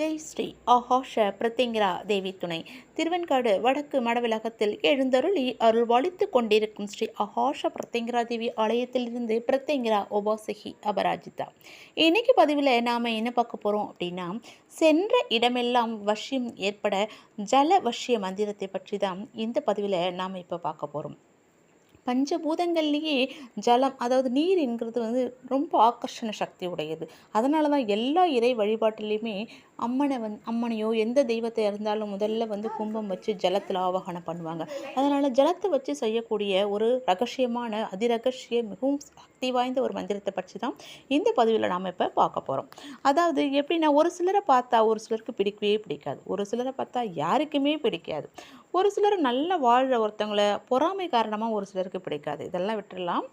ஜெய் ஸ்ரீ அஹாஷ பிரத்யங்கரா தேவி துணை. திருவெண்காடு வடக்கு மடவிலகத்தில் எழுந்தருளி அருள்வாளித்து கொண்டிருக்கும் ஸ்ரீ அஹாஷ பிரத்யங்கரா தேவி ஆலயத்திலிருந்து பிரத்யங்கரா உபாசகி அபராஜிதா. இன்னைக்கு பதிவில் நாம் என்ன பார்க்க போகிறோம் அப்படின்னா சென்ற இடமெல்லாம் வஷ்யம் ஏற்பட ஜல வஷ்ய மந்திரத்தை பற்றி தான் இந்த பதிவில் நாம் இப்போ பார்க்க போகிறோம் பஞ்சபூதங்கள்லேயே ஜலம் அதாவது நீர் என்கிறது வந்து ரொம்ப ஆக்கர்ஷண சக்தி உடையது. அதனால தான் எல்லா இறை வழிபாட்டிலையுமே அம்மனை வந் அம்மனையோ எந்த தெய்வத்தை இருந்தாலும் முதல்ல வந்து கும்பம் வச்சு ஜலத்தில் ஆவாகனம் பண்ணுவாங்க. அதனால் ஜலத்தை வச்சு செய்யக்கூடிய ஒரு ரகசியமான அதிரகசிய மிகவும் சக்தி வாய்ந்த ஒரு மந்திரத்தை பற்றி தான் இந்த பதிவில் நாம் இப்போ பார்க்க போகிறோம் அதாவது எப்படின்னா ஒரு சிலரை பார்த்தா ஒரு சிலருக்கு பிடிக்கவே பிடிக்காது. ஒரு சிலரை பார்த்தா யாருக்குமே பிடிக்காது. ஒரு சிலர் நல்லா வாழ்கிற ஒருத்தவங்களை பொறாமை காரணமாக ஒரு சிலருக்கு பிடிக்காது. இதெல்லாம் விட்டுடலாம்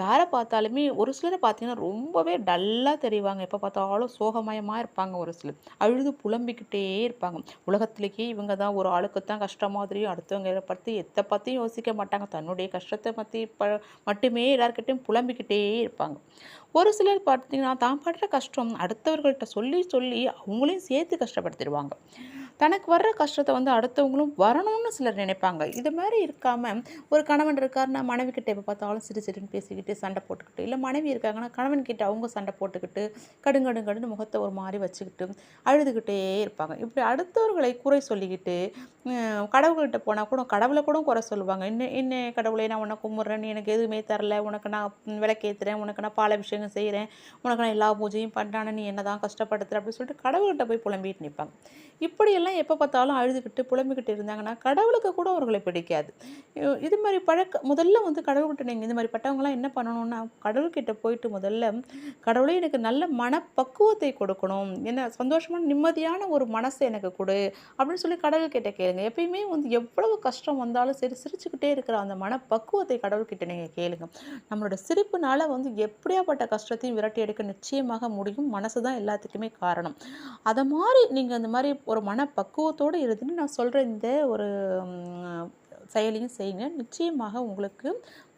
யாரை பார்த்தாலுமே ஒரு சிலரை பார்த்தீங்கன்னா ரொம்பவே டல்லாக தெரிவாங்க. எப்போ பார்த்தாலும் சோகமயமாக இருப்பாங்க ஒரு சிலர். அழுது புலம்பிக்கிட்டே இருப்பாங்க. உலகத்திலேயே இவங்க தான் ஒரு ஆளுக்கு தான் கஷ்டம் மாதிரியும் அடுத்தவங்க பற்றி எத்தை பற்றியும் யோசிக்க மாட்டாங்க. தன்னுடைய கஷ்டத்தை பற்றி ப மட்டுமே எல்லாருக்கிட்டையும் புலம்பிக்கிட்டே இருப்பாங்க. ஒரு சிலர் பார்த்தீங்கன்னா தான் படுற கஷ்டம். அடுத்தவர்கள்ட்ட சொல்லி சொல்லி அவங்களையும் சேர்த்து கஷ்டப்படுத்திடுவாங்க. தனக்கு வர்ற கஷ்டத்தை வந்து அடுத்தவங்களும் வரணும்னு சிலர் நினைப்பாங்க. இது மாதிரி இருக்காமல் ஒரு கணவன் இருக்காருன்னா மனைவி கிட்டே எப்போ பார்த்தாலும் சிறு சிறுன்னு பேசிக்கிட்டு சண்டை போட்டுக்கிட்டு இல்லை மனைவி இருக்காங்கன்னா கணவன் கிட்ட அவங்க சண்டை போட்டுக்கிட்டு கடுங்கடுங்கடுன்னு முகத்தை ஒரு மாதிரி வச்சுக்கிட்டு அழுதுகிட்டே இருப்பாங்க. இப்படி அடுத்தவர்களை குறை சொல்லிக்கிட்டு கடவுள்கிட்ட போனால் கூட கடவுளை கூட குறை சொல்லுவாங்க. என்ன என்ன கடவுளை நான் உனக்கு கும்பிட்றேன் நீ எனக்கு எதுவுமே தரல. உனக்கு நான் விளக்கேற்றுறேன் உனக்கு நான் பாலாபிஷேகம் செய்கிறேன் உனக்கு நான் எல்லா பூஜையும் பண்ணுறானே நீ என்ன தான் கஷ்டப்படுத்துற? அப்படின்னு சொல்லிட்டு கடவுள்கிட்ட போய் புலம்பிட்டு நிற்பாங்க இப்படியெல்லாம் எப்போ பார்த்தாலும் அழுதுகிட்டு புலம்பிக்கிட்டு இருந்தாங்கன்னா கடவுளுக்கு கூட அவர்களை பிடிக்காது. இது மாதிரி பழக்க முதல்ல வந்து கடவுள்கிட்ட நீங்கள் இந்த மாதிரி பட்டவங்களாம் என்ன பண்ணணும்னா கடவுள்கிட்ட போயிட்டு முதல்ல கடவுளே எனக்கு நல்ல மனப்பக்குவத்தை கொடுக்கணும். என்ன சந்தோஷமான நிம்மதியான ஒரு மனசை எனக்கு கொடு அப்படின்னு சொல்லி கடவுள்கிட்ட கேளுங்க. எப்பயுமே வந்து எவ்வளவு கஷ்டம் வந்தாலும் சரி சிரிச்சுக்கிட்டே இருக்கிற அந்த மனப்பக்குவத்தை கடவுள்கிட்ட நீங்கள் கேளுங்க. நம்மளோட சிரிப்புனால வந்து எப்படியாப்பட்ட கஷ்டத்தையும் விரட்டி எடுக்க நிச்சயமாக முடியும். மனசு தான் எல்லாத்துக்குமே காரணம். அதை மாதிரி நீங்கள் அந்த மாதிரி ஒரு மன பக்குவத்தோடு இருந்துன்னு நான் சொல்கிற இந்த ஒரு செயலையும் செய்யுங்க. நிச்சயமாக உங்களுக்கு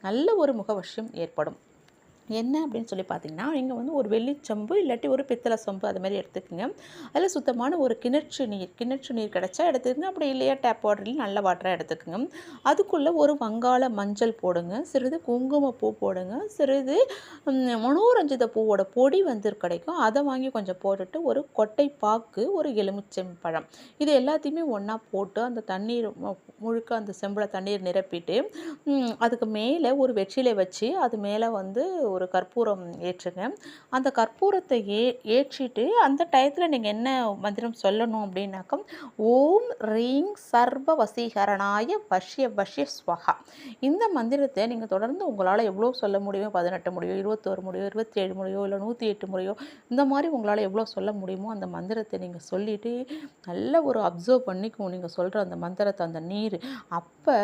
நல்ல ஒரு முகவசியம் ஏற்படும். என்ன அப்படின்னு சொல்லி பார்த்தீங்கன்னா நீங்கள் வந்து ஒரு வெள்ளிச்சம்பு இல்லாட்டி ஒரு பித்தளை சொம்பு அது மாதிரி எடுத்துக்கோங்க. அதில் சுத்தமான ஒரு கிணற்று நீர் கிணற்று நீர் கிடச்சா எடுத்துக்கோங்க. அப்படி இல்லையா டேப் வாட்டரில் நல்ல வாட்டராக எடுத்துக்கோங்க. அதுக்குள்ளே ஒரு வங்காள மஞ்சள் போடுங்க. சிறிது குங்குமப்பூ போடுங்க. சிறிது மனோரஞ்சித பூவோட பொடி வந்து கிடைக்கும். அதை வாங்கி கொஞ்சம் போட்டுட்டு ஒரு கொட்டை பாக்கு ஒரு எலுமிச்சம் பழம். இது எல்லாத்தையுமே ஒன்றா போட்டு அந்த தண்ணீர் முழுக்க அந்த செம்பில் தண்ணீர் நிரப்பிட்டு அதுக்கு மேலே ஒரு வெற்றிலை வச்சு அது மேலே வந்து ஒரு கற்பூரம் ஏற்றுங்க. அந்த கற்பூரத்தை ஏ ஏற்றிட்டு அந்த டயத்தில் நீங்கள் என்ன மந்திரம் சொல்லணும் அப்படின்னாக்கா ஓம் ரீங் சர்வ வசீகரணாய வஷ்ய வஷ்ய ஸ்வஹா. இந்த மந்திரத்தை நீங்கள் தொடர்ந்து உங்களால் எவ்வளோ சொல்ல முடியுமோ பதினெட்டு முடியோ இருபத்தோரு முடியோ இருபத்தி ஏழு முடியோ இல்லை நூற்றி எட்டு முடியோ இந்த மாதிரி உங்களால் எவ்வளோ சொல்ல முடியுமோ அந்த மந்திரத்தை நீங்கள் சொல்லிவிட்டு நல்ல ஒரு அப்சர்வ் பண்ணிக்கும் நீங்கள் சொல்கிற அந்த மந்திரத்தை அந்த நீர். அப்போ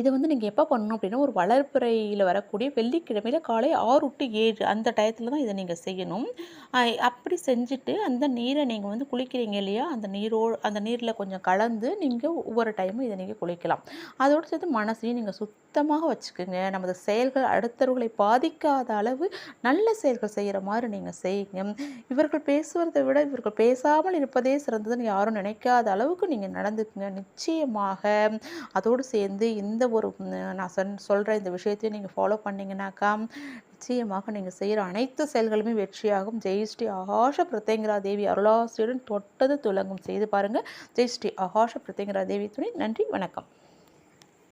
இதை வந்து நீங்கள் எப்போ பண்ணணும் அப்படின்னா ஒரு வளர்ப்புறையில் வரக்கூடிய வெள்ளிக்கிழமையில் காலை ஆறு டு ஏழு அந்த டயத்தில் தான் இதை நீங்கள் செய்யணும். அப்படி செஞ்சுட்டு அந்த நீரை நீங்கள் வந்து குளிக்கிறீங்க இல்லையா அந்த நீரோ அந்த நீரில் கொஞ்சம் கலந்து நீங்கள் ஒவ்வொரு டைமும் இதை நீங்கள் குளிக்கலாம். அதோடு சேர்த்து மனசையும் நீங்கள் சுத்தமாக வச்சுக்கோங்க. நமது செயல்கள் அடுத்தவர்களை பாதிக்காத அளவு நல்ல செயல்கள் செய்கிற மாதிரி நீங்கள் செய்யுங்க. இவர்கள் பேசுவதை விட இவர்கள் பேசாமல் இருப்பதே சிறந்ததுன்னு யாரும் நினைக்காத அளவுக்கு நீங்கள் நடந்துக்குங்க. நிச்சயமாக அதோடு சேர்ந்து இந்த எந்த ஒரு நான் சொன் சொல்கிற இந்த விஷயத்தையும் நீங்கள் ஃபாலோ பண்ணிங்கனாக்கா நிச்சயமாக நீங்கள் செய்கிற அனைத்து செயல்களுமே வெற்றியாகும். ஜெயஸ்ரீ ஆகாஷ பிரத்யங்கரா தேவி அருளாசியுடன் தொட்டது துலங்கும். செய்து பாருங்கள் ஜெயஸ்ரீ ஆகாஷ பிரத்யங்கரா தேவி துணை. நன்றி. வணக்கம்.